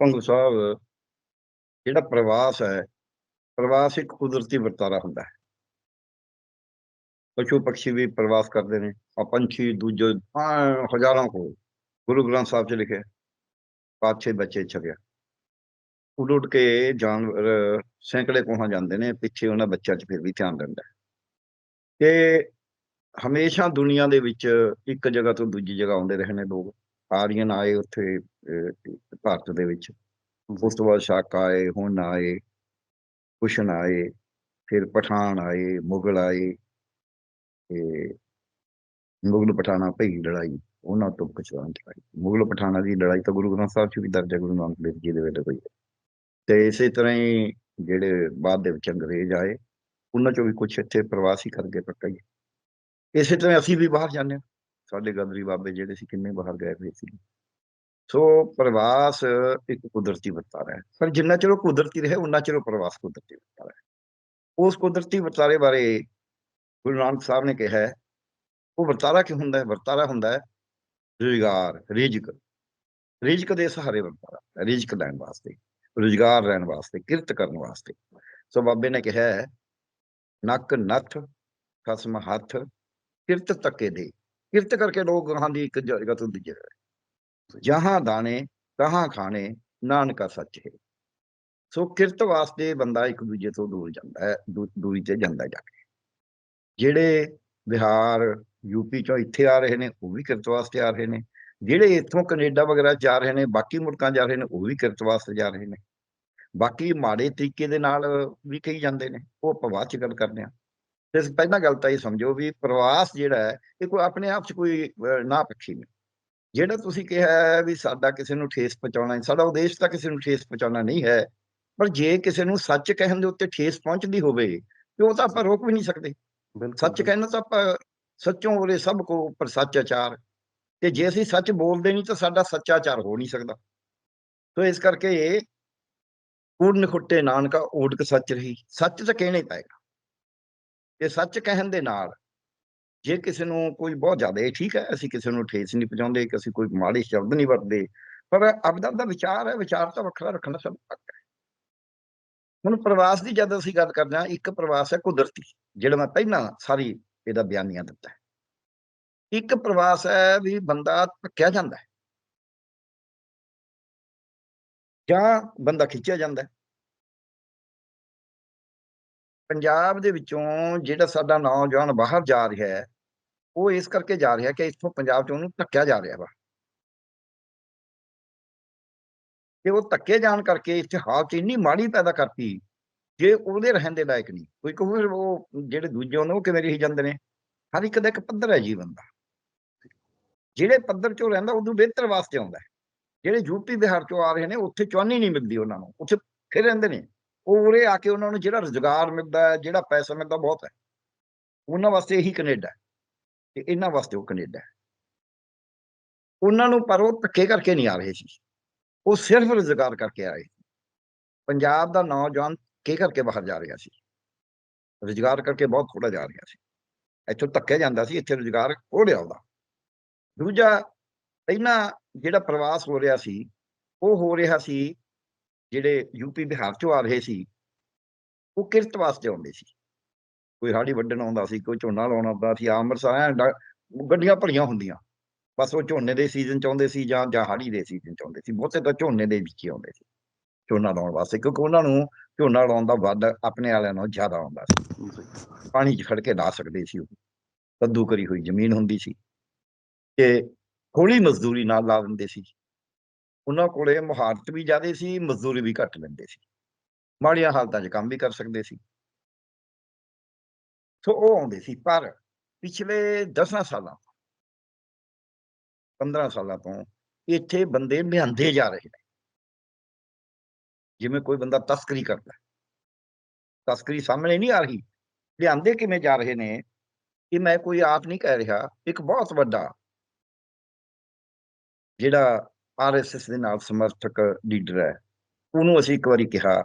ਭੰਗੂ ਸਾਹਿਬ, ਜਿਹੜਾ ਪ੍ਰਵਾਸ ਹੈ, ਪ੍ਰਵਾਸ ਇੱਕ ਕੁਦਰਤੀ ਵਰਤਾਰਾ ਹੁੰਦਾ ਹੈ ਪਸ਼ੂ ਪੰਛੀ ਵੀ ਪ੍ਰਵਾਸ ਕਰਦੇ ਨੇ, ਆ ਪੰਛੀ ਦੂਜੇ ਹਜ਼ਾਰਾਂ ਕੋ ਗੁਰੂ ਗ੍ਰੰਥ ਸਾਹਿਬ 'ਚ ਲਿਖਿਆ, ਪਾਛੇ ਬੱਚੇ ਛਕਿਆ ਉੱਡ ਉੱਡ ਕੇ ਜਾਨਵਰ ਸੈਂਕੜੇ ਕੋਹਾਂ ਜਾਂਦੇ ਨੇ, ਪਿੱਛੇ ਉਹਨਾਂ ਬੱਚਿਆਂ 'ਚ ਫਿਰ ਵੀ ਧਿਆਨ ਦਿੰਦਾ ਹੈ। ਤੇ ਹਮੇਸ਼ਾ ਦੁਨੀਆ ਦੇ ਵਿੱਚ ਇੱਕ ਜਗ੍ਹਾ ਤੋਂ ਦੂਜੀ ਜਗ੍ਹਾ ਆਉਂਦੇ ਰਹੇ ਨੇ ਲੋਕ, ਆਰੀਅਨ ਆਏ ਉੱਥੇ ਭਾਰਤ ਦੇ ਵਿੱਚ। ਉਸ ਤੋਂ ਬਾਅਦ ਸ਼ਾਕ ਆਏ, ਹੁਣ ਆਏ, ਕੁਸ਼ਨ ਆਏ, ਫਿਰ ਪਠਾਨ ਆਏ, ਮੁਗਲ ਆਏ, ਤੇ ਮੁਗਲ ਪਠਾਨਾ ਭਈ ਲੜਾਈ, ਉਹਨਾਂ ਤੋਂ ਪਛਾਣ ਚਲਾਈ ਮੁਗਲ ਪਠਾਨਾ ਦੀ ਲੜਾਈ ਤਾਂ ਗੁਰੂ ਗ੍ਰੰਥ ਸਾਹਿਬ 'ਚ ਵੀ ਦਰਜ ਹੈ, ਗੁਰੂ ਨਾਨਕ ਦੇਵ ਜੀ ਦੇ ਵੇਲੇ ਹੋਈ ਹੈ। ਤੇ ਇਸੇ ਤਰ੍ਹਾਂ ਹੀ ਜਿਹੜੇ ਬਾਅਦ ਦੇ ਵਿੱਚ ਅੰਗਰੇਜ਼ ਆਏ, ਉਹਨਾਂ ਚੋਂ ਵੀ ਕੁਝ ਇੱਥੇ ਪ੍ਰਵਾਸੀ ਕਰਕੇ ਪੱਕਾ ਹੀ ਇਸੇ ਤਰ੍ਹਾਂ ਅਸੀਂ ਵੀ ਬਾਹਰ ਜਾਂਦੇ ਹਾਂ। ਸਾਡੇ ਗਦਰੀ ਬਾਬੇ ਜਿਹੜੇ ਸੀ, ਕਿੰਨੇ ਬਾਹਰ ਗਏ ਹੋਏ ਸੀ। ਸੋ ਪ੍ਰਵਾਸ ਇੱਕ ਕੁਦਰਤੀ ਵਰਤਾਰਾ ਹੈ। ਪਰ ਜਿੰਨਾ ਚਿਰ ਉਹ ਕੁਦਰਤੀ ਰਹੇ, ਉਨਾ ਚਿਰ ਉਹ ਪ੍ਰਵਾਸ ਕੁਦਰਤੀ ਵਰਤਾਰਾ ਹੈ। ਉਸ ਕੁਦਰਤੀ ਵਰਤਾਰੇ ਬਾਰੇ ਗੁਰੂ ਨਾਨਕ ਸਾਹਿਬ ਨੇ ਕਿਹਾ ਹੈ, ਉਹ ਵਰਤਾਰਾ ਕੀ ਹੁੰਦਾ ਹੈ? ਵਰਤਾਰਾ ਹੁੰਦਾ ਹੈ ਰੁਜ਼ਗਾਰ, ਰਿਜਕ। ਰਿਜਕ ਦੇ ਸਹਾਰੇ ਵਰਤਾਰਾ ਰਿਜਕ ਲੈਣ ਵਾਸਤੇ, ਰੁਜ਼ਗਾਰ ਲੈਣ ਵਾਸਤੇ, ਕਿਰਤ ਕਰਨ ਵਾਸਤੇ। ਸੋ ਬਾਬੇ ਨੇ ਕਿਹਾ ਹੈ, ਨੱਕ ਨੱਥ, ਖਸਮ ਹੱਥ, ਕਿਰਤ ਤੱਕੇ ਦੇ। ਕਿਰਤ ਕਰਕੇ ਲੋਕ ਗਾਹਾਂ ਦੀ ਇੱਕ ਜਗਤ ਹੁੰਦੀ ਹੈ ਜਹਾਂ ਦਾਣੇ, ਤਹਾਂ ਖਾਣੇ, ਨਾਨਕਾ ਸੱਚ। ਹੈ ਸੋ ਕਿਰਤ ਵਾਸਤੇ ਬੰਦਾ ਇੱਕ ਦੂਜੇ ਤੋਂ ਦੂਰ ਜਾਂਦਾ ਹੈ, ਦੂ- ਦੂਰੀ ਤੇ ਜਾਂਦਾ ਜਾ ਕੇ। ਜਿਹੜੇ ਬਿਹਾਰ ਯੂਪੀ ਚੋਂ ਇੱਥੇ ਆ ਰਹੇ ਨੇ, ਉਹ ਵੀ ਕਿਰਤ ਵਾਸਤੇ ਆ ਰਹੇ ਨੇ। ਜਿਹੜੇ ਇੱਥੋਂ ਕੈਨੇਡਾ ਵਗੈਰਾ ਜਾ ਰਹੇ ਨੇ, ਬਾਕੀ ਮੁਲਕਾਂ ਜਾ ਰਹੇ ਨੇ, ਉਹ ਵੀ ਕਿਰਤ ਵਾਸਤੇ ਜਾ ਰਹੇ ਨੇ। ਬਾਕੀ ਮਾੜੇ ਤਰੀਕੇ ਦੇ ਨਾਲ ਵੀ ਕਹੀ ਜਾਂਦੇ ਨੇ, ਉਹ ਆਪਾਂ ਬਾਅਦ ਚ ਗੱਲ ਕਰਦੇ ਹਾਂ। ਤੇ ਪਹਿਲਾਂ ਗੱਲ ਤਾਂ ਇਹ ਸਮਝੋ ਵੀ ਪ੍ਰਵਾਸ ਜਿਹੜਾ ਹੈ, ਇਹ ਕੋਈ ਆਪਣੇ ਆਪ ਚ ਕੋਈ ਨਾ ਪੱਖੀ ਨਹੀਂ। ਜਿਹੜਾ ਤੁਸੀਂ ਕਿਹਾ ਹੈ ਵੀ ਸਾਡਾ ਕਿਸੇ ਨੂੰ ਠੇਸ ਪਹੁੰਚਾਉਣਾ ਸਾਡਾ ਉਦੇਸ਼ ਤਾਂ ਕਿਸੇ ਨੂੰ ਠੇਸ ਪਹੁੰਚਾਉਣਾ ਨਹੀਂ ਹੈ ਪਰ ਜੇ ਕਿਸੇ ਨੂੰ ਸੱਚ ਕਹਿਣ ਦੇ ਉੱਤੇ ਠੇਸ ਪਹੁੰਚਦੀ ਹੋਵੇ ਤੇ ਉਹ ਤਾਂ ਆਪਾਂ ਰੋਕ ਵੀ ਨਹੀਂ ਸਕਦੇ। ਸੱਚ ਕਹਿਣਾ ਤਾਂ ਆਪਾਂ ਸੱਚੋਂ ਉਰੇ ਸਭ ਕੋ ਉੱਪਰ ਸੱਚ ਆਚਾਰ ਤੇ ਜੇ ਅਸੀਂ ਸੱਚ ਬੋਲਦੇ ਨਹੀਂ ਤਾਂ ਸਾਡਾ ਸੱਚਾ ਆਚਾਰ ਹੋ ਨਹੀਂ ਸਕਦਾ। ਸੋ ਇਸ ਕਰਕੇ ਕੂੜ ਨਖੁੱਟੇ ਨਾਨਕਾ ਓੜਕ ਸੱਚ ਰਹੀ ਸੱਚ ਤਾਂ ਕਹਿਣਾ ਹੀ ਪਏਗਾ। ਤੇ ਸੱਚ ਕਹਿਣ ਦੇ ਨਾਲ ਜੇ ਕਿਸੇ ਨੂੰ ਕੋਈ ਬਹੁਤ ਜ਼ਿਆਦਾ ਇਹ ਠੀਕ ਹੈ, ਅਸੀਂ ਕਿਸੇ ਨੂੰ ਠੇਸ ਨਹੀਂ ਪਹੁੰਚਾਉਂਦੇ ਕਿ ਅਸੀਂ ਕੋਈ ਮਾੜੇ ਸ਼ਬਦ ਨਹੀਂ ਵਰਤਦੇ, ਪਰ ਆਪਦਾ ਦਾ ਵਿਚਾਰ ਹੈ, ਵਿਚਾਰ ਤਾਂ ਵੱਖਰਾ ਰੱਖਣਾ ਸਭ ਹੱਕ ਹੈ। ਹੁਣ ਪ੍ਰਵਾਸ ਦੀ ਜਦ ਅਸੀਂ ਗੱਲ ਕਰਦੇ ਹਾਂ, ਇੱਕ ਪ੍ਰਵਾਸ ਹੈ ਕੁਦਰਤੀ, ਜਿਹੜਾ ਮੈਂ ਪਹਿਲਾਂ ਸਾਰੀ ਇਹਦਾ ਬਿਆਨੀਆਂ ਦਿੱਤਾ। ਹੈ ਇੱਕ ਪ੍ਰਵਾਸ ਹੈ ਵੀ ਬੰਦਾ ਧੱਕਿਆ ਜਾਂਦਾ ਹੈ। ਜਾਂ ਬੰਦਾ ਖਿੱਚਿਆ ਜਾਂਦਾ ਹੈ। ਪੰਜਾਬ ਦੇ ਵਿੱਚੋਂ ਜਿਹੜਾ ਸਾਡਾ ਨੌਜਵਾਨ ਬਾਹਰ ਜਾ ਰਿਹਾ ਹੈ ਉਹ ਇਸ ਕਰਕੇ ਜਾ ਰਿਹਾ ਕਿ ਇੱਥੋਂ ਪੰਜਾਬ ਚ ਉਹਨੂੰ ਧੱਕਿਆ ਜਾ ਰਿਹਾ ਵਾ। ਤੇ ਉਹ ਧੱਕੇ ਜਾਣ ਕਰਕੇ ਇੱਥੇ ਹਾਲਤ ਇੰਨੀ ਮਾੜੀ ਪੈਦਾ ਕਰਤੀ, ਜੇ ਉਹਦੇ ਰਹਿਣ ਦੇ ਲਾਇਕ ਨਹੀਂ। ਕੋਈ ਕਹੂ ਉਹ ਜਿਹੜੇ ਦੂਜੇ ਉਹਨੇ ਉਹ ਕਿਵੇਂ ਰਹੀ ਜਾਂਦੇ ਨੇ? ਹਰ ਇੱਕ ਦਾ ਇੱਕ ਪੱਧਰ ਹੈ ਜੀਵਨ ਦਾ। ਜਿਹੜੇ ਪੱਧਰ ਚੋਂ ਰਹਿੰਦਾ ਉਦੋਂ ਬਿਹਤਰ ਵਾਸਤੇ ਆਉਂਦਾ ਜਿਹੜੇ ਯੂਪੀ ਬਿਹਾਰ ਚੋਂ ਆ ਰਹੇ ਨੇ, ਉੱਥੇ ਚੌਨੀ ਨਹੀਂ ਮਿਲਦੀ ਉਹਨਾਂ ਨੂੰ। ਉੱਥੇ ਫਿਰ ਰਹਿੰਦੇ ਨੇ। ਉਹ ਉਰੇ ਆ ਕੇ ਉਹਨਾਂ ਨੂੰ ਜਿਹੜਾ ਰੁਜ਼ਗਾਰ ਮਿਲਦਾ ਜਿਹੜਾ ਪੈਸਾ ਮਿਲਦਾ, ਬਹੁਤ ਹੈ। ਉਹਨਾਂ ਵਾਸਤੇ ਇਹੀ ਕੈਨੇਡਾ ਤੇ ਇਹਨਾਂ ਵਾਸਤੇ ਉਹ ਕੈਨੇਡਾ ਉਹਨਾਂ ਨੂੰ ਪਰ ਉਹ ਧੱਕੇ ਕਰਕੇ ਨਹੀਂ ਆ ਰਹੇ ਸੀ। ਉਹ ਸਿਰਫ ਰੁਜ਼ਗਾਰ ਕਰਕੇ ਆਏ ਪੰਜਾਬ ਦਾ ਨੌਜਵਾਨ ਧੱਕੇ ਕਰਕੇ ਬਾਹਰ ਜਾ ਰਿਹਾ ਸੀ। ਰੁਜ਼ਗਾਰ ਕਰਕੇ ਬਹੁਤ ਥੋੜਾ ਜਾ ਰਿਹਾ ਸੀ। ਇੱਥੋਂ ਧੱਕੇ ਜਾਂਦਾ ਸੀ, ਇੱਥੇ ਰੁਜ਼ਗਾਰ ਹੋ ਉਹਦਾ। ਦੂਜਾ, ਪਹਿਲਾਂ ਜਿਹੜਾ ਪ੍ਰਵਾਸ ਹੋ ਰਿਹਾ ਸੀ, ਉਹ ਹੋ ਰਿਹਾ ਸੀ ਜਿਹੜੇ ਯੂਪੀ ਬਿਹਾਰ ਚੋਂ ਆ ਰਹੇ ਸੀ, ਉਹ ਕਿਰਤ ਵਾਸਤੇ ਆਉਂਦੇ ਸੀ। ਕੋਈ ਹਾੜੀ ਵੱਢਣ ਆਉਂਦਾ ਸੀ ਕੋਈ ਝੋਨਾ ਲਾਉਣ ਆਉਂਦਾ ਸੀ ਅੰਮ੍ਰਿਤਸਰ ਗੱਡੀਆਂ ਭਰੀਆਂ ਹੁੰਦੀਆਂ। ਬਸ ਉਹ ਝੋਨੇ ਦੇ ਸੀਜ਼ਨ ਚ ਆਉਂਦੇ ਸੀ ਜਾਂ ਜਾਂ ਹਾੜੀ ਦੇ ਸੀਜ਼ਨ ਚ ਆਉਂਦੇ ਸੀ ਬਹੁਤੇ ਤਾਂ ਝੋਨੇ ਦੇ ਵਿੱਚ ਹੀ ਆਉਂਦੇ ਸੀ। ਝੋਨਾ ਲਾਉਣ ਵਾਸਤੇ ਕਿਉਂਕਿ ਉਹਨਾਂ ਨੂੰ ਝੋਨਾ ਲਾਉਣ ਦਾ ਵੱਧ ਆਪਣੇ ਵਾਲਿਆਂ ਨਾਲੋਂ ਜ਼ਿਆਦਾ ਆਉਂਦਾ ਸੀ। ਪਾਣੀ 'ਚ ਖੜ ਕੇ ਲਾ ਸਕਦੇ ਸੀ ਉਹ। ਕੱਦੂ ਕਰੀ ਹੋਈ ਜ਼ਮੀਨ ਹੁੰਦੀ ਸੀ। ਤੇ ਥੋੜੀ ਮਜ਼ਦੂਰੀ ਨਾਲ ਲਾ ਦਿੰਦੇ ਸੀ। ਉਹਨਾਂ ਕੋਲੇ ਮੁਹਾਰਤ ਵੀ ਜ਼ਿਆਦੇ ਸੀ ਮਜ਼ਦੂਰੀ ਵੀ ਘੱਟ ਲੈਂਦੇ ਸੀ। ਮਾੜੀਆਂ ਹਾਲਤਾਂ 'ਚ ਕੰਮ ਵੀ ਕਰ ਸਕਦੇ ਸੀ। ਸੋ ਉਹ ਆਉਂਦੇ ਸੀ, ਪਰ ਪਿਛਲੇ 10 ਸਾਲਾਂ 15 ਸਾਲਾਂ ਤੋਂ ਇੱਥੇ ਬੰਦੇ ਲਿਆਂਦੇ ਜਾ ਰਹੇ ਨੇ। ਜਿਵੇਂ ਕੋਈ ਬੰਦਾ ਤਸਕਰੀ ਕਰਦਾ ਤਸਕਰੀ ਸਾਹਮਣੇ ਨਹੀਂ ਆ ਰਹੀ। ਲਿਆਂਦੇ ਕਿਵੇਂ ਜਾ ਰਹੇ ਨੇ? ਇਹ ਮੈਂ ਕੋਈ ਆਪ ਨਹੀਂ ਕਹਿ ਰਿਹਾ। ਇੱਕ ਬਹੁਤ ਵੱਡਾ ਜਿਹੜਾ ਆਰਐਸਐਸ ਦੇ ਨਾਲ ਸਮਰਥਕ ਲੀਡਰ ਹੈ, ਉਹਨੂੰ ਅਸੀਂ ਇੱਕ ਵਾਰੀ ਕਿਹਾ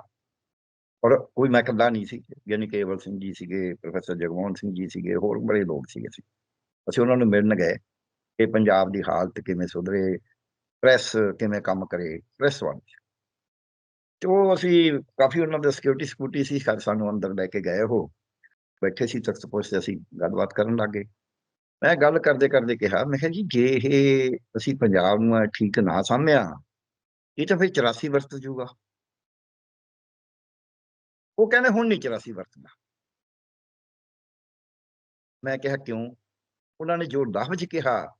ਔਰ ਕੋਈ ਮੈਂ ਇਕੱਲਾ ਨਹੀਂ ਸੀ ਯਾਨੀ ਕੇਵਲ ਸਿੰਘ ਜੀ ਸੀਗੇ, ਪ੍ਰੋਫੈਸਰ ਜਗਮੋਹਨ ਸਿੰਘ ਜੀ ਸੀਗੇ, ਹੋਰ ਬੜੇ ਲੋਕ ਸੀਗੇ ਸੀ ਅਸੀਂ ਉਹਨਾਂ ਨੂੰ ਮਿਲਣ ਗਏ ਕਿ ਪੰਜਾਬ ਦੀ ਹਾਲਤ ਕਿਵੇਂ ਸੁਧਰੇ, ਪ੍ਰੈਸ ਕਿਵੇਂ ਕੰਮ ਕਰੇ, ਪ੍ਰੈਸ ਵਾਲੇ। ਤੇ ਉਹ ਅਸੀਂ ਕਾਫੀ ਉਹਨਾਂ ਦੇ ਸਿਕਿਉਰਿਟੀ ਸਕਿਉਰਿਟੀ ਸੀ ਸਾਨੂੰ ਅੰਦਰ ਲੈ ਕੇ ਗਏ ਉਹ। ਬੈਠੇ ਸੀ, ਤਖਤ ਪੋਸ਼ ਅਸੀਂ ਗੱਲਬਾਤ ਕਰਨ ਲੱਗੇ ਮੈਂ ਗੱਲ ਕਰਦੇ ਕਰਦੇ ਕਿਹਾ, ਮੈਂ ਕਿਹਾ ਜੀ, ਜੇ ਇਹ ਅਸੀਂ ਪੰਜਾਬ ਨੂੰ ਠੀਕ ਨਾ ਸਾਂਭਿਆ, ਇਹ ਤਾਂ ਫਿਰ 84 ਵਰਤ ਜੂਗਾ। ਉਹ ਕਹਿੰਦੇ ਹੁਣ ਨਹੀਂ 84 ਵਰਤਣਾ ਮੈਂ ਕਿਹਾ ਕਿਉਂ? ਉਹਨਾਂ ਨੇ ਜੋ ਲਫ਼ਜ਼ ਕਿਹਾ,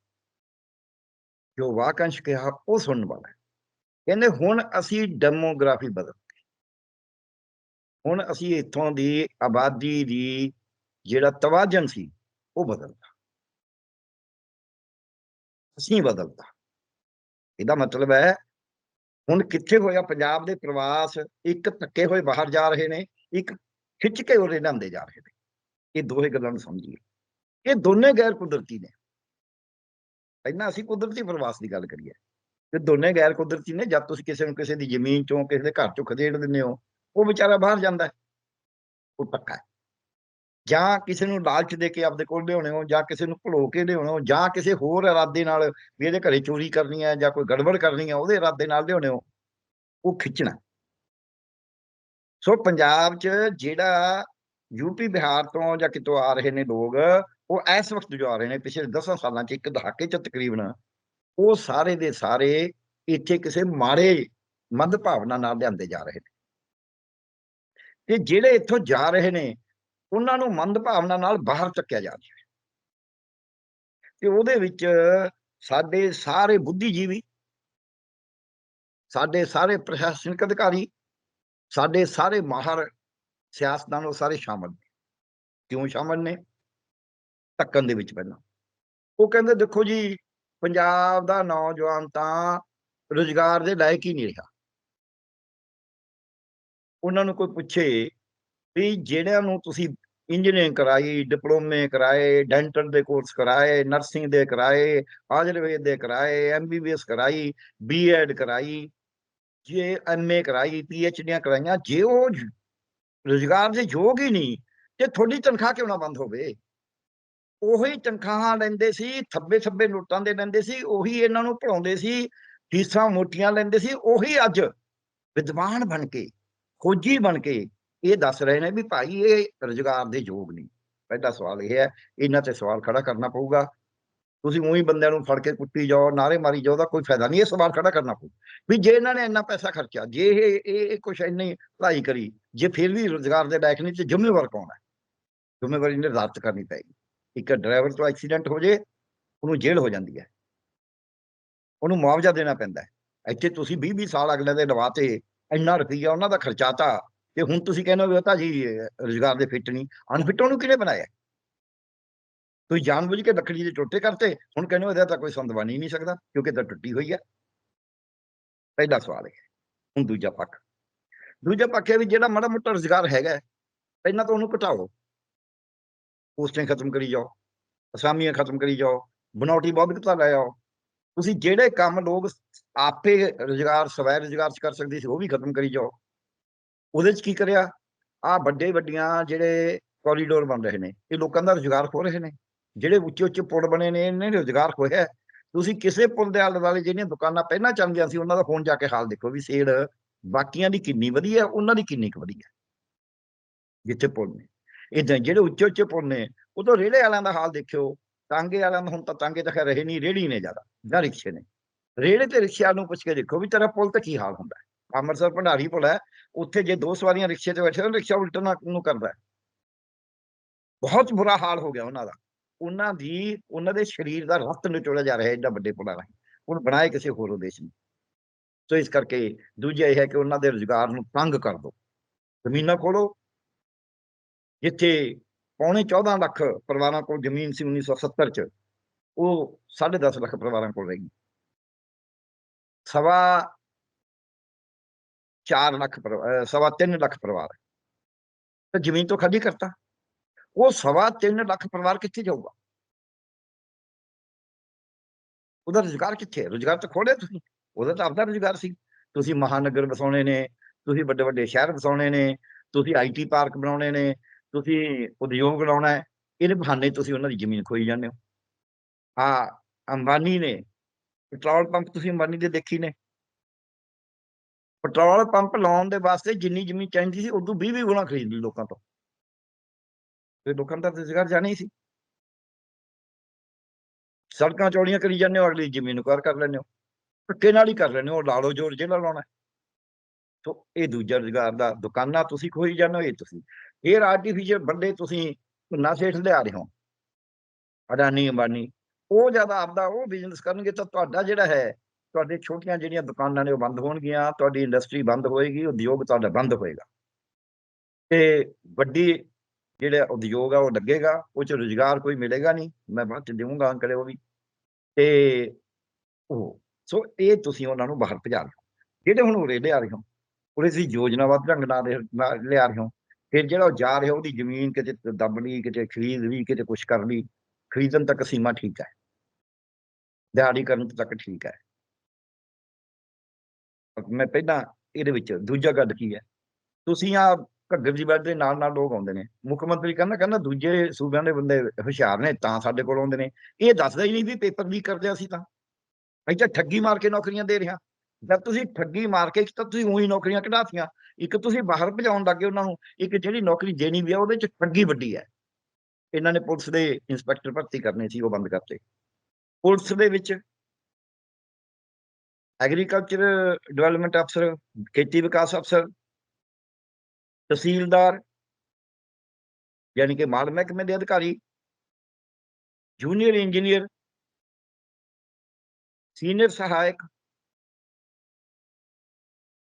ਜੋ ਵਾਕੰਸ਼ ਕਿਹਾ, ਉਹ ਸੁਣਨ ਵਾਲਾ ਹੈ। ਕਹਿੰਦੇ ਹੁਣ ਅਸੀਂ ਡੈਮੋਗ੍ਰਾਫੀ ਬਦਲ ਹੁਣ ਅਸੀਂ ਇੱਥੋਂ ਦੀ ਆਬਾਦੀ ਦੀ ਜਿਹੜਾ ਤਵਾਜ਼ਨ ਸੀ, ਉਹ ਬਦਲਦਾ। ਅਸੀਂ ਬਦਲਦਾ। ਇਹਦਾ ਮਤਲਬ ਹੈ ਹੁਣ ਕਿੱਥੇ ਹੋਇਆ ਪੰਜਾਬ ਦੇ ਪ੍ਰਵਾਸ, ਇੱਕ ਧੱਕੇ ਹੋਏ ਬਾਹਰ ਜਾ ਰਹੇ ਨੇ, ਇੱਕ ਖਿੱਚ ਕੇ ਉਰੇ ਲਿਆਂਦੇ ਜਾ ਰਹੇ ਨੇ। ਇਹ ਦੋਹੇ ਗੱਲਾਂ ਨੂੰ ਸਮਝੀਏ। ਇਹ ਦੋਨੇ ਗੈਰ ਕੁਦਰਤੀ ਨੇ। ਪਹਿਲਾਂ ਅਸੀਂ ਕੁਦਰਤੀ ਪ੍ਰਵਾਸ ਦੀ ਗੱਲ ਕਰੀਏ। ਤੇ ਦੋਨੇ ਗੈਰ ਕੁਦਰਤੀ ਨੇ, ਜਦ ਤੁਸੀਂ ਕਿਸੇ ਨੂੰ ਕਿਸੇ ਦੀ ਜ਼ਮੀਨ ਚੋਂ, ਕਿਸੇ ਦੇ ਘਰ ਚੋਂ ਖਦੇੜ ਦਿੰਦੇ ਹੋ, ਉਹ ਵਿਚਾਰਾ ਬਾਹਰ ਜਾਂਦਾ ਉਹ ਪੱਕਾ ਹੈ। ਜਾਂ ਕਿਸੇ ਨੂੰ ਲਾਲਚ ਦੇ ਕੇ ਆਪਦੇ ਕੋਲ ਲਿਆਉਣੇ ਹੋ ਜਾਂ ਕਿਸੇ ਨੂੰ ਭੁਲੋ ਕੇ ਲਿਆਉਣੇ ਹੋ ਜਾਂ ਕਿਸੇ ਹੋਰ ਇਰਾਦੇ ਨਾਲ ਵੀ ਇਹਦੇ ਘਰੇ ਚੋਰੀ ਕਰਨੀ ਹੈ ਜਾਂ ਕੋਈ ਗੜਬੜ ਕਰਨੀ ਹੈ, ਉਹਦੇ ਇਰਾਦੇ ਨਾਲ ਲਿਆਉਣੇ ਹੋ ਉਹ ਖਿੱਚਣਾ। ਸੋ ਪੰਜਾਬ 'ਚ ਜਿਹੜਾ ਯੂਪੀ ਬਿਹਾਰ ਤੋਂ ਜਾਂ ਕਿਤੋਂ ਆ ਰਹੇ ਨੇ ਲੋਕ, ਉਹ ਇਸ ਵਕਤ ਜੋ ਆ ਰਹੇ ਨੇ, ਪਿਛਲੇ 10 ਸਾਲਾਂ 'ਚ ਇੱਕ ਦਹਾਕੇ 'ਚ ਤਕਰੀਬਨ, ਉਹ ਸਾਰੇ ਦੇ ਸਾਰੇ ਇੱਥੇ ਕਿਸੇ ਮਾੜੇ ਮੰਦ ਭਾਵਨਾ ਨਾਲ ਲਿਆਂਦੇ ਜਾ ਰਹੇ ਨੇ। ਤੇ ਜਿਹੜੇ ਇੱਥੋਂ ਜਾ ਰਹੇ ਨੇ ਉਹਨਾਂ ਨੂੰ ਮੰਦ ਭਾਵਨਾ ਨਾਲ ਬਾਹਰ ਚੱਕਿਆ ਜਾ ਰਿਹਾ ਹੈ। ਤੇ ਉਹਦੇ ਵਿੱਚ ਸਾਡੇ ਸਾਰੇ ਬੁੱਧੀਜੀਵੀ, ਸਾਡੇ ਸਾਰੇ ਪ੍ਰਸ਼ਾਸਨਿਕ ਅਧਿਕਾਰੀ, ਸਾਡੇ ਸਾਰੇ ਮਾਹਰ ਸਿਆਸਤਦਾਨ, ਉਹ ਸਾਰੇ ਸ਼ਾਮਲ ਨੇ। ਕਿਉਂ ਸ਼ਾਮਲ ਨੇ? ਧੱਕਣ ਦੇ ਵਿੱਚ ਪਹਿਲਾਂ। ਉਹ ਕਹਿੰਦੇ, ਦੇਖੋ ਜੀ, ਪੰਜਾਬ ਦਾ ਨੌਜਵਾਨ ਤਾਂ ਰੁਜ਼ਗਾਰ ਦੇ ਲਾਇਕ ਹੀ ਨਹੀਂ ਰਿਹਾ। ਉਹਨਾਂ ਨੂੰ ਕੋਈ ਪੁੱਛੇ ਵੀ ਜਿਹੜਿਆਂ ਨੂੰ ਤੁਸੀਂ ਇੰਜੀਨੀਅਰਿੰਗ ਕਰਾਈ ਡਿਪਲੋਮੇ ਕਰਾਏ ਡੈਂਟਲ ਦੇ ਕੋਰਸ ਕਰਾਏ ਨਰਸਿੰਗ ਦੇ ਕਰਾਏ ਆਯੁਰਵੇਦ ਦੇ ਕਰਾਏ ਐਮਬੀਬੀਐਸ ਕਰਾਈ ਬੀਐਡ ਕਰਾਈ, ਜੇ ਐਮਏ ਕਰਾਈ ਪੀਐਚਡੀਆਂ ਕਰਾਈਆਂ, ਜੇ ਉਹ ਰੁਜ਼ਗਾਰ ਦੇ ਯੋਗ ਹੀ ਨਹੀਂ, ਤੇ ਤੁਹਾਡੀ ਤਨਖਾਹ ਕਿਉਂ ਨਾ ਬੰਦ ਹੋਵੇ? ਉਹੀ ਤਨਖਾਹਾਂ ਲੈਂਦੇ ਸੀ ਥੱਬੇ ਥੱਬੇ ਨੋਟਾਂ ਦੇ ਲੈਂਦੇ ਸੀ, ਉਹੀ ਇਹਨਾਂ ਨੂੰ ਪੜਾਉਂਦੇ ਸੀ, ਫੀਸਾਂ ਮੋਟੀਆਂ ਲੈਂਦੇ ਸੀ, ਉਹੀ ਅੱਜ ਵਿਦਵਾਨ ਬਣ ਕੇ, ਖੋਜੀ ਬਣ ਕੇ ਇਹ ਦੱਸ ਰਹੇ ਨੇ ਵੀ ਭਾਈ ਇਹ ਰੁਜ਼ਗਾਰ ਦੇ ਯੋਗ ਨਹੀਂ। ਪਹਿਲਾ ਸਵਾਲ ਇਹ ਹੈ, ਇਹਨਾਂ ਤੇ ਸਵਾਲ ਖੜਾ ਕਰਨਾ ਪਊਗਾ। ਤੁਸੀਂ ਉਹੀ ਬੰਦਿਆਂ ਨੂੰ ਫੜ ਕੇ ਕੁੱਟੀ ਜਾਓ, ਨਾਰੇ ਮਾਰੀ ਜਾਓ ਦਾ ਕੋਈ ਫਾਇਦਾ ਨਹੀਂ, ਇਹ ਸਵਾਲ ਖੜਾ ਕਰਨਾ ਪਊ। ਵੀ ਜੇ ਇਹਨਾਂ ਨੇ ਇੰਨਾ ਪੈਸਾ ਖਰਚਿਆ, ਜੇ ਇਹ ਇਹ ਕੁਛ ਇੰਨੀ ਪੜ੍ਹਾਈ ਕਰੀ, ਜੇ ਫਿਰ ਵੀ ਰੁਜ਼ਗਾਰ ਦੇ ਲਾਇਕ ਨਹੀਂ ਤੇ ਜ਼ਿੰਮੇਵਾਰ ਕੌਣ ਹੈ? ਜ਼ਿੰਮੇਵਾਰੀ ਨਿਰਧਾਰਤ ਕਰਨੀ ਪਏਗੀ। ਇੱਕ ਡਰਾਈਵਰ ਤੋਂ ਐਕਸੀਡੈਂਟ ਹੋ ਜੇ, ਉਹਨੂੰ ਜੇਲ੍ਹ ਹੋ ਜਾਂਦੀ ਹੈ। ਉਹਨੂੰ ਮੁਆਵਜ਼ਾ ਦੇਣਾ ਪੈਂਦਾ ਹੈ। ਇੱਥੇ ਤੁਸੀਂ 20 20 ਸਾਲ ਅਗਲੇ ਦੇ ਲਵਾਤੇ, ਇੰਨਾ ਰੁਪਈਆ ਉਹਨਾਂ ਦਾ ਖਰਚਾਤਾ ਤੇ ਹੁਣ ਤੁਸੀਂ ਕਹਿੰਦੇ ਹੋ ਤਾਂ ਜੀ ਰੁਜ਼ਗਾਰ ਦੇ ਫਿੱਟ ਨਹੀਂ। ਅਨਫਿੱਟਾਂ ਉਹਨੂੰ ਕਿਹਨੇ ਬਣਾਇਆ? ਤੁਸੀਂ ਜਾਣਬੁੱਝ ਕੇ ਲੱਕੜੀ ਦੇ ਟੋਟੇ ਕਰਤੇ। ਹੁਣ ਕਹਿੰਦੇ ਹੋ ਇਹਦਾ ਤਾਂ ਕੋਈ ਸੰਦ ਬਣ ਹੀ ਨਹੀਂ ਸਕਦਾ, ਕਿਉਂਕਿ ਤਾਂ ਟੁੱਟੀ ਹੋਈ ਹੈ ਪਹਿਲਾ ਸਵਾਲ ਹੈ ਹੁਣ ਦੂਜਾ ਪੱਖ। ਦੂਜਾ ਪੱਖ ਇਹ ਵੀ ਜਿਹੜਾ ਮਾੜਾ ਮੋਟਾ ਰੁਜ਼ਗਾਰ ਹੈਗਾ, ਪਹਿਲਾਂ ਤਾਂ ਉਹਨੂੰ ਘਟਾਓ। ਪੋਸਟਾਂ ਖਤਮ ਕਰੀ ਜਾਓ, ਅਸਾਮੀਆਂ ਖਤਮ ਕਰੀ ਜਾਓ ਬਨੌਟੀ ਬੌਧਿਕਤਾ ਲੈ ਆਓ ਤੁਸੀਂ ਜਿਹੜੇ ਕੰਮ ਲੋਕ ਆਪੇ ਰੁਜ਼ਗਾਰ, ਸਵੈ ਰੁਜ਼ਗਾਰ ਚ ਕਰ ਸਕਦੇ ਸੀ, ਉਹ ਵੀ ਖਤਮ ਕਰੀ ਜਾਓ। ਉਹਦੇ ਚ ਕੀ ਕਰਿਆ? ਆ ਵੱਡੇ ਵੱਡੀਆਂ ਜਿਹੜੇ ਕੋਰੀਡੋਰ ਬਣ ਰਹੇ ਨੇ, ਇਹ ਲੋਕਾਂ ਦਾ ਰੁਜ਼ਗਾਰ ਖੋ ਰਹੇ ਨੇ। ਜਿਹੜੇ ਉੱਚੇ ਉੱਚੇ ਪੁਲ ਬਣੇ ਨੇ, ਇਹਨਾਂ ਨੇ ਰੁਜ਼ਗਾਰ ਖੋਇਆ ਤੁਸੀਂ ਕਿਸੇ ਪੁਲ ਦੇ ਆਲੇ ਦੁਆਲੇ ਜਿਹੜੀਆਂ ਦੁਕਾਨਾਂ ਪਹਿਲਾਂ ਚੱਲਦੀਆਂ ਸੀ, ਉਹਨਾਂ ਦਾ ਫੋਨ ਜਾ ਕੇ ਹਾਲ ਦੇਖੋ ਵੀ ਸੇਲ ਬਾਕੀਆਂ ਦੀ ਕਿੰਨੀ ਵਧੀਆ ਉਹਨਾਂ ਦੀ ਕਿੰਨੀ ਕੁ ਵਧੀਆ ਜਿੱਥੇ ਪੁਲ ਨੇ। ਇਦਾਂ ਜਿਹੜੇ ਉੱਚੇ ਉੱਚੇ ਪੁਲ ਨੇ, ਉਹ ਉਦੋਂ ਰੇੜੇ ਵਾਲਿਆਂ ਦਾ ਹਾਲ ਦੇਖਿਓ। ਟਾਂਗੇ ਵਾਲਿਆਂ ਦਾ ਹੁਣ ਤਾਂ ਟਾਂਗੇ ਤਾਂ ਖੈਰ ਰਹੇ ਨਹੀਂ ਰੇੜੀ ਨੇ ਜ਼ਿਆਦਾ, ਜਾਂ ਰਿਕਸ਼ੇ ਨੇ। ਰੇੜੇ ਤੇ ਰਿਕਸ਼ਿਆਂ ਨੂੰ ਪੁੱਛ ਕੇ ਦੇਖੋ ਵੀ ਤੇਰਾ ਪੁਲ ਤੇ ਕੀ ਹਾਲ ਹੁੰਦਾ ਅੰਮ੍ਰਿਤਸਰ ਭੰਡਾਰੀ ਪੁਲ ਹੈ ਉੱਥੇ ਜੇ ਦੋ ਸਵਾਰੀਆਂ ਰਿਕਸ਼ੇ ਤੇ ਬੈਠੇ ਤਾਂ ਰਿਕਸ਼ਾ ਉਲਟਣਾ ਨੂੰ ਕਰਦਾ ਬਹੁਤ ਬੁਰਾ ਹਾਲ ਹੋ ਗਿਆ ਉਹਨਾਂ ਦਾ। ਉਹਨਾਂ ਦੀ, ਉਹਨਾਂ ਦੇ ਸਰੀਰ ਦਾ ਰਸਤ ਨਿਚੋੜਿਆ ਜਾ ਰਿਹਾ ਹੈ, ਏਡਾ ਵੱਡੇ ਪੁਲਾਂ ਰਾਹੀਂ ਹੁਣ ਬਣਾਏ ਕਿਸੇ ਹੋਰ ਉਦੇਸ਼ ਨੂੰ ਸੋ ਇਸ ਕਰਕੇ ਦੂਜਾ ਇਹ ਹੈ ਕਿ ਉਹਨਾਂ ਦੇ ਰੁਜ਼ਗਾਰ ਨੂੰ ਤੰਗ ਕਰ ਦਿਓ। ਜ਼ਮੀਨਾਂ ਖੋਲੋ ਜਿੱਥੇ ਪੌਣੇ 14 ਲੱਖ ਪਰਿਵਾਰਾਂ ਕੋਲ ਜ਼ਮੀਨ ਸੀ 1970 ਚ, ਉਹ 10.5 ਲੱਖ ਪਰਿਵਾਰਾਂ ਕੋਲ ਰਹੀ। ਸਵਾ 4 ਲੱਖ ਪਰਿਵਾਰ ਸਵਾ 3 ਲੱਖ ਪਰਿਵਾਰ ਤੇ ਜ਼ਮੀਨ ਤੋਂ ਖਾਲੀ ਕਰਤਾ। ਉਹ ਸਵਾ 3 ਲੱਖ ਪਰਿਵਾਰ ਕਿੱਥੇ ਜਾਊਗਾ? ਉਹਦਾ ਰੁਜ਼ਗਾਰ ਕਿੱਥੇ ਰੁਜ਼ਗਾਰ ਤਾਂ ਖੋਲਿਆ ਤੁਸੀਂ। ਉਹਦਾ ਤਾਂ ਆਪਦਾ ਰੁਜ਼ਗਾਰ ਸੀ। ਤੁਸੀਂ ਮਹਾਨਗਰ ਵਸਾਉਣੇ ਨੇ, ਤੁਸੀਂ ਵੱਡੇ ਵੱਡੇ ਸ਼ਹਿਰ ਵਸਾਉਣੇ ਨੇ, ਤੁਸੀਂ ਆਈਟੀ ਪਾਰਕ ਬਣਾਉਣੇ ਨੇ, ਤੁਸੀਂ ਉਦਯੋਗ ਬਣਾਉਣਾ ਹੈ। ਇਹਦੇ ਬਹਾਨੇ ਤੁਸੀਂ ਉਹਨਾਂ ਦੀ ਜ਼ਮੀਨ ਖੋਈ ਜਾਂਦੇ ਹੋ। ਆ ਅੰਬਾਨੀ ਨੇ, ਪੈਟਰੋਲ ਪੰਪ ਤੁਸੀਂ ਅੰਬਾਨੀ ਦੇ ਦੇਖੀ ਨੇ। ਪੈਟਰੋਲ ਪੰਪ ਲਾਉਣ ਦੇ ਵਾਸਤੇ ਜਿੰਨੀ ਜ਼ਮੀਨ ਚਾਹੀਦੀ ਸੀ, ਉਦੋਂ 20 20 ਗੁਣਾ ਖਰੀਦ ਲਈ ਲੋਕਾਂ ਤੋਂ। ਤੇ ਲੋਕਾਂ ਦਾ ਰੁਜ਼ਗਾਰ ਜਾਣਾ ਹੀ ਸੀ। ਸੜਕਾਂ ਚੌੜੀਆਂ ਕਰੀ ਜਾਂਦੇ ਹੋ, ਅਗਲੀ ਜ਼ਮੀਨ ਨੂੰ ਕਰ ਕਰ ਲੈਂਦੇ ਹੋ। ਧੱਕੇ ਨਾਲ ਹੀ ਕਰ ਲੈਂਦੇ ਹੋ ਲਾ ਲਓ ਜੋਰ ਜਿਹੜਾ ਲਾਉਣਾ। ਸੋ ਇਹ ਦੂਜਾ ਰੁਜ਼ਗਾਰ ਦਾ ਦੁਕਾਨਾਂ ਤੁਸੀਂ ਖੋਈ ਜਾਂਦੇ ਹੋ, ਇਹ ਤੁਸੀਂ। ਇਹ ਆਰਟੀਫੀਸ਼ੀਅਲ ਬੰਦੇ ਤੁਸੀਂ ਨਾ ਸੇਠ ਲਿਆ ਰਹੇ ਹੋ। ਅਡਾਨੀ ਅੰਬਾਨੀ ਉਹ ਜ਼ਿਆਦਾ ਆਪਦਾ ਉਹ ਬਿਜ਼ਨਸ ਕਰਨਗੇ ਤਾਂ ਤੁਹਾਡਾ ਜਿਹੜਾ ਹੈ ਤੁਹਾਡੇ ਛੋਟੀਆਂ ਜਿਹੜੀਆਂ ਦੁਕਾਨਾਂ ਨੇ ਉਹ ਬੰਦ ਹੋਣਗੀਆਂ, ਤੁਹਾਡੀ ਇੰਡਸਟਰੀ ਬੰਦ ਹੋਏਗੀ, ਉਦਯੋਗ ਤੁਹਾਡਾ ਬੰਦ ਹੋਏਗਾ। ਤੇ ਵੱਡੀ ਜਿਹੜਾ ਉਦਯੋਗ ਆ, ਉਹ ਲੱਗੇਗਾ, ਉਹ ਚ ਰੁਜ਼ਗਾਰ ਕੋਈ ਮਿਲੇਗਾ ਨਹੀਂ, ਮੈਂ ਬਾਅਦ ਚ ਦੇਵਾਂਗਾ ਅੰਕੜੇ ਉਹ ਵੀ। ਤੇ ਉਹ ਸੋ ਇਹ ਤੁਸੀਂ ਉਹਨਾਂ ਨੂੰ ਬਾਹਰ ਭਜਾ ਰਹੇ ਹੋ ਜਿਹੜੇ ਹੁਣ ਉਰੇ ਲਿਆ ਰਹੇ ਹੋ, ਉਰੇ ਤੁਸੀਂ ਯੋਜਨਾਬੱਧ ਢੰਗ ਨਾਲ ਲਿਆ ਰਹੇ ਹੋ, ਫਿਰ ਜਿਹੜਾ ਉਹ ਜਾ ਰਿਹਾ ਉਹਦੀ ਜ਼ਮੀਨ ਕਿਤੇ ਦੱਬ ਲਈ, ਕਿਤੇ ਖਰੀਦ ਲਈ, ਕਿਤੇ ਕੁਛ ਕਰ ਲਈ, ਖਰੀਦਣ ਤੱਕ ਸੀਮਾ ਠੀਕ ਹੈ। ਦਿਹਾੜੀ ਕਰਨ ਤੱਕ ਠੀਕ ਹੈ। ਮੈਂ ਪਹਿਲਾਂ ਇਹਦੇ ਵਿੱਚ ਦੂਜਾ ਗੱਲ ਕੀ ਹੈ? ਤੁਸੀਂ ਆ ਘੱਗਰ ਜੀ ਬੈਠ ਦੇ ਨਾਲ ਨਾਲ ਲੋਕ ਆਉਂਦੇ ਨੇ। ਮੁੱਖ ਮੰਤਰੀ ਕਹਿੰਦਾ ਕਹਿੰਦਾ ਦੂਜੇ ਸੂਬਿਆਂ ਦੇ ਬੰਦੇ ਹੁਸ਼ਿਆਰ ਨੇ ਤਾਂ ਸਾਡੇ ਕੋਲ ਆਉਂਦੇ ਨੇ। ਇਹ ਦੱਸਦਾ ਹੀ ਨਹੀਂ ਵੀ ਪੇਪਰ ਲੀਕ ਕਰਦੇ ਅਸੀਂ ਤਾਂ। ਅਸੀਂ ਠੱਗੀ ਮਾਰ ਕੇ ਨੌਕਰੀਆਂ ਦੇ ਰਿਹਾ। ਜਦ ਤੁਸੀਂ ਠੱਗੀ ਮਾਰ ਕੇ ਤਾਂ ਤੁਸੀਂ ਉਹੀ ਨੌਕਰੀਆਂ ਕਢਾਤੀਆਂ। ਇੱਕ ਤੁਸੀਂ ਬਾਹਰ ਭਜਾਉਣ ਲੱਗੇ ਉਹਨਾਂ ਨੂੰ, ਇੱਕ ਜਿਹੜੀ ਨੌਕਰੀ ਦੇਣੀ ਵੀ ਆ, ਉਹਦੇ ਚ ਠੱਗੀ ਵੱਡੀ ਹੈ। ਇਹਨਾਂ ਨੇ ਪੁਲਿਸ ਦੇ ਇੰਸਪੈਕਟਰ ਭਰਤੀ ਕਰਨੇ ਸੀ, ਉਹ ਬੰਦ ਕਰਤੇ। ਪੁਲਿਸ ਦੇ ਵਿੱਚ ਐਗਰੀਕਲਚਰ ਡਿਵੈਲਪਮੈਂਟ ਅਫਸਰ ਖੇਤੀ ਵਿਕਾਸ ਅਫਸਰ ਤਹਿਸੀਲਦਾਰ ਯਾਨੀ ਕਿ ਮਾਲ ਮਹਿਕਮੇ ਦੇ ਅਧਿਕਾਰੀ ਜੂਨੀਅਰ ਇੰਜੀਨੀਅਰ ਸੀਨੀਅਰ ਸਹਾਇਕ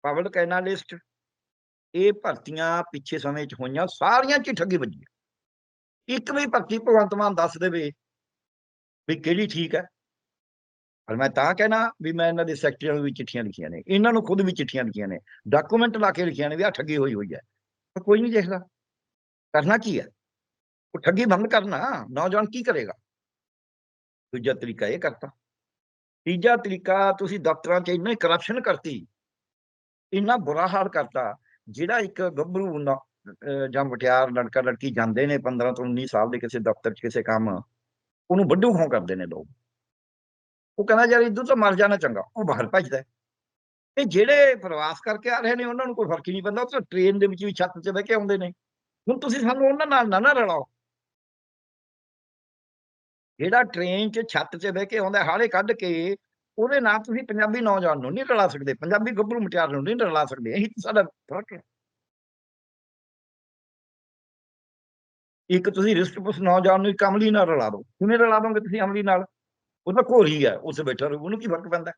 ਪਬਲਿਕ ਐਨਾਲਿਸਟ ਇਹ ਭਰਤੀਆਂ ਪਿੱਛੇ ਸਮੇਂ 'ਚ ਹੋਈਆਂ, ਸਾਰੀਆਂ 'ਚ ਹੀ ਠੱਗੀ ਵੱਜੀ ਇੱਕ ਵੀ ਭਰਤੀ ਭਗਵੰਤ ਮਾਨ ਦੱਸ ਦੇਵੇ ਵੀ ਕਿਹੜੀ ਠੀਕ ਹੈ। ਪਰ ਮੈਂ ਤਾਂ ਕਹਿਣਾ ਵੀ ਮੈਂ ਇਹਨਾਂ ਦੇ ਸੈਕਟਰੀਆਂ ਨੂੰ ਵੀ ਚਿੱਠੀਆਂ ਲਿਖੀਆਂ ਨੇ, ਇਹਨਾਂ ਨੂੰ ਖੁਦ ਵੀ ਚਿੱਠੀਆਂ ਲਿਖੀਆਂ ਨੇ ਡਾਕੂਮੈਂਟ ਲਾ ਕੇ ਲਿਖੀਆਂ ਨੇ ਵੀ ਆ ਠੱਗੀ ਹੋਈ ਹੋਈ ਹੈ। ਪਰ ਕੋਈ ਨਹੀਂ ਦੇਖਦਾ। ਕਰਨਾ ਕੀ ਹੈ? ਉਹ ਠੱਗੀ ਬੰਦ ਕਰਨਾ, ਨੌਜਵਾਨ ਕੀ ਕਰੇਗਾ? ਦੂਜਾ ਤਰੀਕਾ ਇਹ ਕਰਤਾ। ਤੀਜਾ ਤਰੀਕਾ, ਤੁਸੀਂ ਦਫ਼ਤਰਾਂ 'ਚ ਇੰਨੀ ਕਰਪਸ਼ਨ ਕਰਤੀ, ਇੰਨਾ ਬੁਰਾ ਹਾਲ ਕਰਤਾ, ਜਿਹੜਾ ਇੱਕ ਗੱਭਰੂ ਜਾਂ ਮਟਿਆਰ ਲੜਕਾ ਲੜਕੀ ਜਾਂਦੇ ਨੇ 15 ਤੋਂ 19 ਸਾਲ ਦੇ ਕਿਸੇ ਦਫ਼ਤਰ 'ਚ ਕਿਸੇ ਕੰਮ, ਉਹਨੂੰ ਵੱਡੂ ਹੋਂ ਕਰਦੇ ਨੇ ਲੋਕ। ਉਹ ਕਹਿੰਦਾ ਯਾਰ ਇਦੋਂ ਤਾਂ ਮਰ ਜਾਣਾ ਚੰਗਾ, ਉਹ ਬਾਹਰ ਭੱਜਦਾ ਹੈ। ਤੇ ਜਿਹੜੇ ਪ੍ਰਵਾਸ ਕਰਕੇ ਆ ਰਹੇ ਨੇ, ਉਹਨਾਂ ਨੂੰ ਕੋਈ ਫ਼ਰਕ ਹੀ ਨਹੀਂ ਪੈਂਦਾ, ਉਹ ਤਾਂ ਟ੍ਰੇਨ ਦੇ ਵਿੱਚ ਵੀ ਛੱਤ 'ਤੇ ਬਹਿ ਕੇ ਆਉਂਦੇ ਨੇ। ਹੁਣ ਤੁਸੀਂ ਸਾਨੂੰ ਉਹਨਾਂ ਨਾਲ ਨਾ ਨਾ ਰਲਾਓ। ਜਿਹੜਾ ਟ੍ਰੇਨ 'ਚ ਛੱਤ 'ਤੇ ਬਹਿ ਕੇ ਆਉਂਦਾ, ਹਾਲੇ ਕੱਢ ਕੇ, ਉਹਦੇ ਨਾਲ ਤੁਸੀਂ ਪੰਜਾਬੀ ਨੌਜਵਾਨ ਨੂੰ ਨਹੀਂ ਰਲਾ ਸਕਦੇ, ਪੰਜਾਬੀ ਗੱਭਰੂ ਮਟਿਆਰ ਨੂੰ ਨਹੀਂ ਰਲਾ ਸਕਦੇ, ਇਹੀ ਸਾਡਾ ਫ਼ਰਕ ਹੈ। ਇੱਕ ਤੁਸੀਂ ਰਿਸ਼ਟਪੁਸ ਨੌਜਵਾਨ ਨੂੰ ਇੱਕ ਅਮਲੀ ਨਾਲ ਰਲਾ ਦਿਓ, ਕਿਵੇਂ ਰਲਾ ਦੋਗੇ ਤੁਸੀਂ ਅਮਲੀ ਨਾਲ? ਉਹ ਤਾਂ ਘੋਰੀ ਆ ਉਸ ਬੈਠਾ ਰਹੂ ਉਹਨੂੰ ਕੀ ਫ਼ਰਕ ਪੈਂਦਾ?